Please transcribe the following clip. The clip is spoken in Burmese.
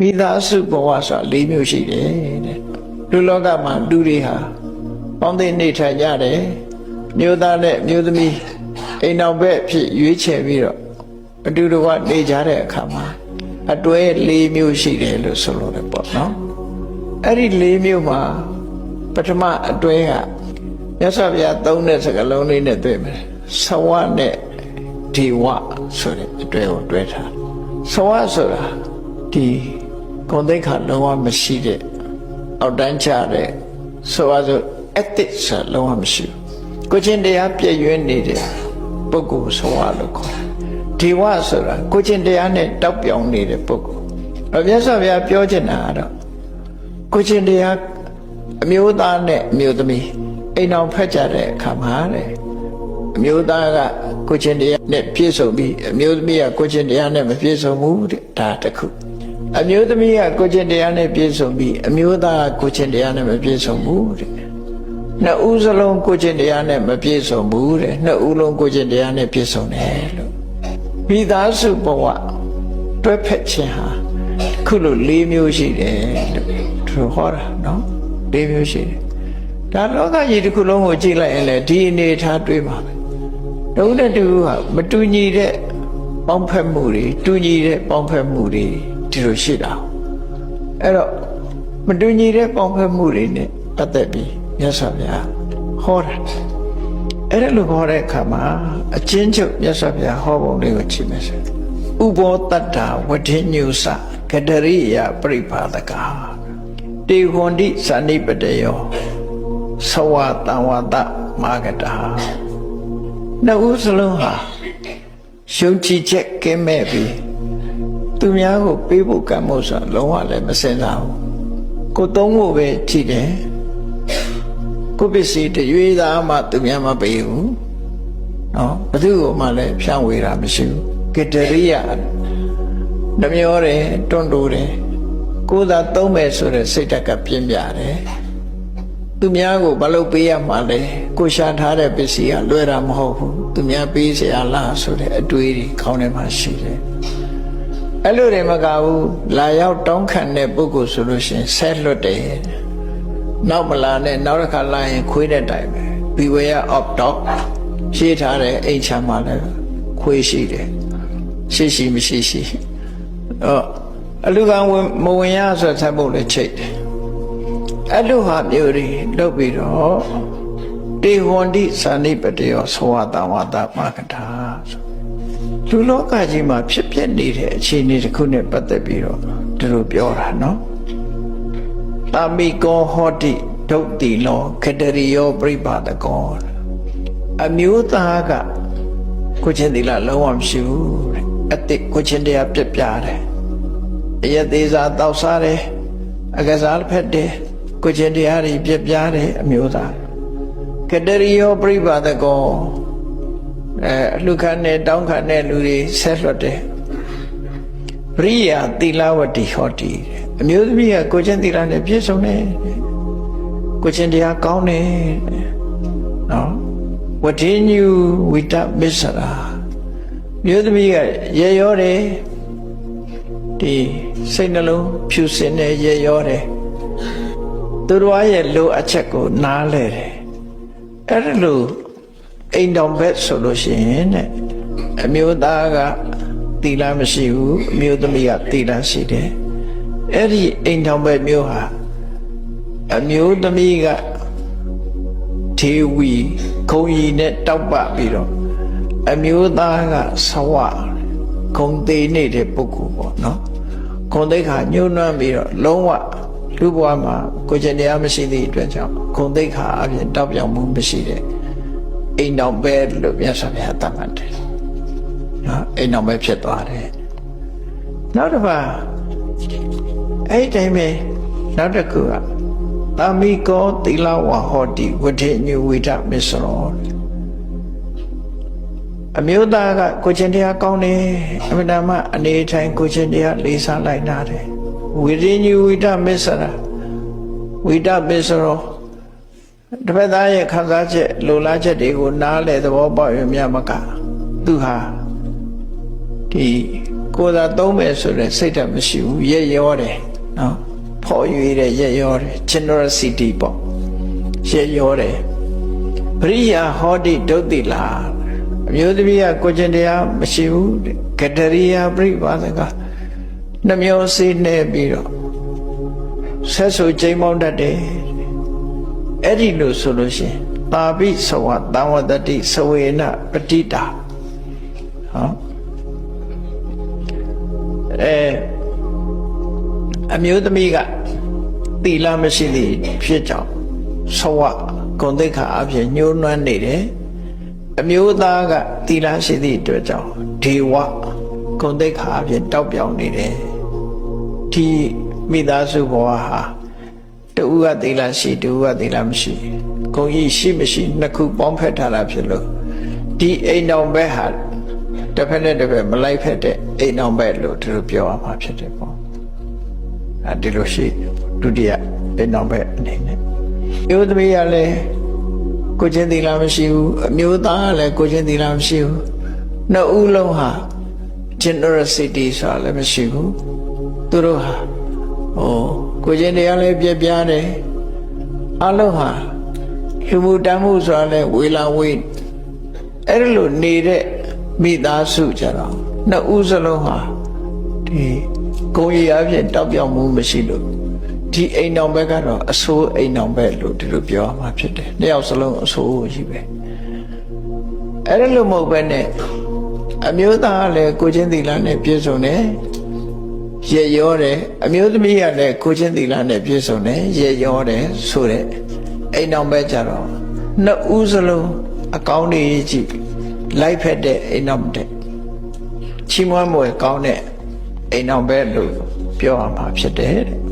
မိသားစုဘဝဆိုတာ၄မျိုးရှိတယ်တဲ့လူလောကမှာလူတွေဟာပေါင်းသိနေထိုင်ကြတယ်မျိုးသားနဲ့မျိုးသမီးအိမ်တော်ဘက်ဖြစ်ရွေးချယ်ပြီးတော့အတူတကွနေကြတဲ့အခါမှာအတွဲ၄မျိုးရှိတယ်လို့ဆိုလို့လည်းပေါ့နော်အဲ့ဒီ၄မျိုးမှာပထမအတွဲကမြတ်စွာဘုရားသုံးတဲ့စကားလုံးလေးနဲ့တွေ့မယ်သဝနဲ့ဒီဝဆိုတဲ့အတွဲကိုတွဲထားသဝဆိုတာဒီ ဂုဏ်သိက္ခာလုံးဝမရှိတဲ့အောက်တန်းချတဲ့ဆိုပါစို့ ethics ဆိုတာလုံးဝမရှိဘူးကိုချင်းတရားပြည့်ရွံ့နေတဲ့ပုဂ္ဂိုလ်ဆိုရလို့ခေါ်တယ်ဒီဝဆိုတာကိုချင်းတရားနဲ့တောက်ပြောင်နေတဲ့ပုဂ္ဂိုလ်အမြတ်စွာဘုရားပြောချင်တာကတော့ကိုချင်းတရားအမျိုးသားနဲ့အမျိုးသမီးအိမ်အောင်ဖက်ကြတဲ့အခါမှာတဲ့အမျိုးသားကကိုချင်းတရားနဲ့ပြည့်စုံပြီးအမျိုးသမီးကကိုချင်းတရားနဲ့မပြည့်စုံဘူးတဲ့ဒါတစ်ခု အမျိုးသမီးကကိုချင်းတရားနဲ့ပြည့်စုံပြီးအမျိုးသားကကိုချင်းတရားနဲ့မပြည့်စုံဘူးတဲ့နှစ်ဦးစလုံးကိုချင်းတရားနဲ့မပြည့်စုံဘူးတဲ့နှစ်ဦးလုံးကိုချင်းတရားနဲ့ပြည့်စုံတယ်လို့မိသားစုဘဝတွဲဖက်ခြင်းဟာခုလို၄မျိုးရှိတယ်လို့သူဟောတာနော်၄မျိုးရှိတယ်ဒါလောကကြီးတစ်ခုလုံးကိုကြည့်လိုက်ရင်လည်းဒီအနေထားတွေးပါပဲတဦးနဲ့တဦးဟာမတူညီတဲ့ပေါင်းဖက်မှုတွေတူညီတဲ့ပေါင်းဖက်မှုတွေ ဒီလိုရှိတာအဲ့တော့မတူညီတဲ့ပေါင်းဖက်မှုတွေနဲ့ပတ်သက်ပြီးမြတ်စွာဘုရားဟောတာအဲ့ဒါလိုဟောတဲ့အခါမှာအချင်းချုပ်မြတ်စွာဘုရားဟောပုံလေးကိုကြည့်မယ်ဆိုဥဘောတတ္တာဝဋ္ဌိညုစကတရိယပရိပါဒကာတေဟွန်တိဇာနိပတယောသဝတံဝတမာဂတာနှစ်ဦးစလုံးဟာယုံကြည်ချက်ကင်းမဲ့ပြီး သူများကိုပေးဖို့ကံမို့ဆိုလုံးဝလည်းမစင်စားဘူးကိုသုံးဖို့ပဲကြည့်တယ်ကိုပစ္စည်းတရွေးသားမှသူများမပေးဘူးနော်ဘသူ့ကိုမှလည်းဖြန့်ဝေတာမရှိဘူးကတရိယနှမျောတယ်တွန့်တိုးတယ်ကိုယ်သာသုံးမယ်ဆိုတဲ့စိတ်ဓာတ်ကပြင်းပြတယ်သူများကိုဘာလို့ပေးရမှာလဲကိုရှာထားတဲ့ပစ္စည်းကလွယ်တာမဟုတ်ဘူးသူများပေးเสียလားဆိုတဲ့အတွေးတွေခေါင်းထဲမှာရှိတယ် အဲ့လိုတွေမကဘူးလာရောက်တောင်းခံတဲ့ပုဂ္ဂိုလ်ဆိုလို့ရှိရင်ဆက်လွတ်တယ်နောက်မလာနဲ့နောက်တစ်ခါလာရင်ခွေးတဲ့တိုင်ပဲ beware of dog ရှင်းထားတဲ့အိမ်ချမ်းမှာလည်းခွေးရှိတယ်ရှိရှိမရှိရှိအော်အလူကံဝင်မဝင်ရဆိုဆက်ဖို့လည်းချိတ်တယ်အဲ့လိုဟာမျိုးတွေလုပ်ပြီးတော့တေဝန္တိဇာနိပတယောသောဝတဝတမကထာဆို လူလောကကြီးမှာဖြစ်ပျက်နေတဲ့အခြေအနေတစ်ခုနဲ့ပတ်သက်ပြီးတော့သူတို့ပြောတာနော်တာမိကောဟောတိဒုတ်တိလောခတရိယောပြိပါဒကောအမျိုးသားကကိုချင်းသီလလုံးဝမရှိဘူးတဲ့အတိတ်ကိုချင်းတရားပြက်ပြားတယ်အယက်သေးစားတောက်စားတယ်အကစားဖက်တယ်ကိုချင်းတရားတွေပြက်ပြားတယ်အမျိုးသားကတရိယောပြိပါဒကော အဲအလှခံနဲ့တောင်းခံတဲ့လူတွေဆက်လွတ်တယ်ပရိယာသီလဝတိဟောတိအမျိုးသမီးကကိုချင်းသီလနဲ့ပြည့်စုံတယ်ကိုချင်းတရားကောင်းတယ်နော်ဝတိညုဝိတမစ္ဆရာမြို့သမီးကရေရောတယ်ဒီစိတ်နှလုံးဖြူစင်တဲ့ရေရောတယ်သူတော်ရဲ့လိုအပ်ချက်ကိုနားလဲတယ်အဲ့ဒါလို့ အိမ်တော်ဘက်ဆိုလို့ရှိရင်တဲ့အမျိုးသားကသီလမရှိဘူးအမျိုးသမီးကသီလရှိတယ်အဲ့ဒီအိမ်တော်ဘက်မျိုးဟာအမျိုးသမီးကထေဝီခုံရီနဲ့တောက်ပပြီးတော့အမျိုးသားကဆဝခုံသေးနေတဲ့ပုဂ္ဂိုလ်ပေါ့နော်ခုံသိက္ခာညှိုးနှွမ်းပြီးတော့လုံးဝလူဘဝမှာကိုယ်ကျင်တရားမရှိသည့်အတွက်ကြောင့်ခုံသိက္ခာအပြင်တောက်ပြောင်မှုမရှိတဲ့ အိမ်တော်ပဲလို့မြတ်စွာဘုရားတတ်မှတ်တယ်နော်အိမ်တော်ပဲဖြစ်သွားတယ်နောက်တစ်ပါးအဲ့ဒီတိုင်းပဲနောက်တစ်ခုကတာမိကောသီလဝဟောတိဝဋ္ဌိညုဝိဒမစ္စရောအမျိုးသားကကိုချင်းတရားကောင်းတယ်အမှန်တမ်းအနေထိုင်ကိုချင်းတရားလေးစားလိုက်နာတယ်ဝိရိညုဝိဒမစ္စရာဝိဒမစ္စရော တပတ်သားရဲ့ခံစားချက်လိုလားချက်တွေကိုနားလေသဘောပေါက်ရမြမကသူဟာဒီကိုယ်သာသုံးမယ်ဆိုတဲ့စိတ်ဓာတ်မရှိဘူးရက်ရောတယ်နော်ဖော်ရွေတဲ့ရက်ရောတယ် generosity ပေါ့ရက်ရောတယ်ပရိယာဟောတိဒုတ်တိလာအမျိုးသမီးကကိုကျင်တရားမရှိဘူးတဲ့ကတရိယာပြိပါဒကနှမျိုးစေးနေပြီးတော့ဆက်ဆူချိန်မောင်းတတ်တယ် အဲ့ဒီလိုဆိုလို့ရှိရင်တာပိသဝတံဝတ္တိသဝေနပတိတာဟောအဲအမျိုးသမီးကသီလမရှိသည့်ဖြစ်ကြောင်းသဝဂုံတိခါအဖြစ်ညှိုးနွမ်းနေတယ်အမျိုးသားကသီလရှိသည့်အတွက်ကြောင့်ဒေဝဂုံတိခါအဖြစ်တောက်ပြောင်နေတယ်ဒီမိသားစုဘဝဟာ တူကသီလရှိတူကသီလမရှိဂုံကြီးရှိမရှိနှစ်ခုပေါင်းဖက်ထားတာဖြစ်လို့ဒီအိမ်တော်ဘက်ဟာတစ်ဖက်နဲ့တစ်ဖက်မလိုက်ဖက်တဲ့အိမ်တော်ဘက်လို့သူတို့ပြောရမှာဖြစ်တယ်ပေါ့အဲဒီလိုရှိဒုတိယအိမ်တော်ဘက်အနေနဲ့မျိုးသမီးကလည်းကိုချင်းသီလမရှိဘူးအမျိုးသားကလည်းကိုချင်းသီလမရှိဘူးနှစ်ဦးလုံးဟာ generosity ဆိုတာလည်းမရှိဘူးသူတို့ဟာ ဟိုကိုချင်းတရားလည်းပြပြတယ်အလုံးဟာလူမှုတမ်းမှုဆိုတာလည်းဝေလာဝေးအဲ့ဒီလိုနေတဲ့မိသားစုကြတော့နှစ်ဦးစလုံးဟာဒီကိုယ်ရည်အဖြစ်တောက်ပြောင်မှုမရှိလို့ဒီအိမ်တော်ဘက်ကတော့အဆိုးအိမ်တော်ဘက်လို့ဒီလိုပြောရမှာဖြစ်တယ်နှစ်ယောက်စလုံးအဆိုးကြီးပဲအဲ့ဒါလို့မဟုတ်ပဲနဲ့အမျိုးသားကလည်းကိုချင်းသီလနဲ့ပြည့်စုံတယ် ရရောတယ်အမျိုးသမီးကလည်းကိုချင်းသီလနဲ့ပြည့်စုံတယ်ရရောတယ်ဆိုတဲ့အိမ်တော်ဘက်ကြတော့နှစ်ဦးစလုံးအကောင်းတွေကြည့်လိုက်ဖက်တဲ့အိမ်တော်တဲ့ချီးမွမ်းမွယ်ကောင်းတဲ့အိမ်တော်ဘက်လို့ပြောရမှာဖြစ်တယ်တဲ့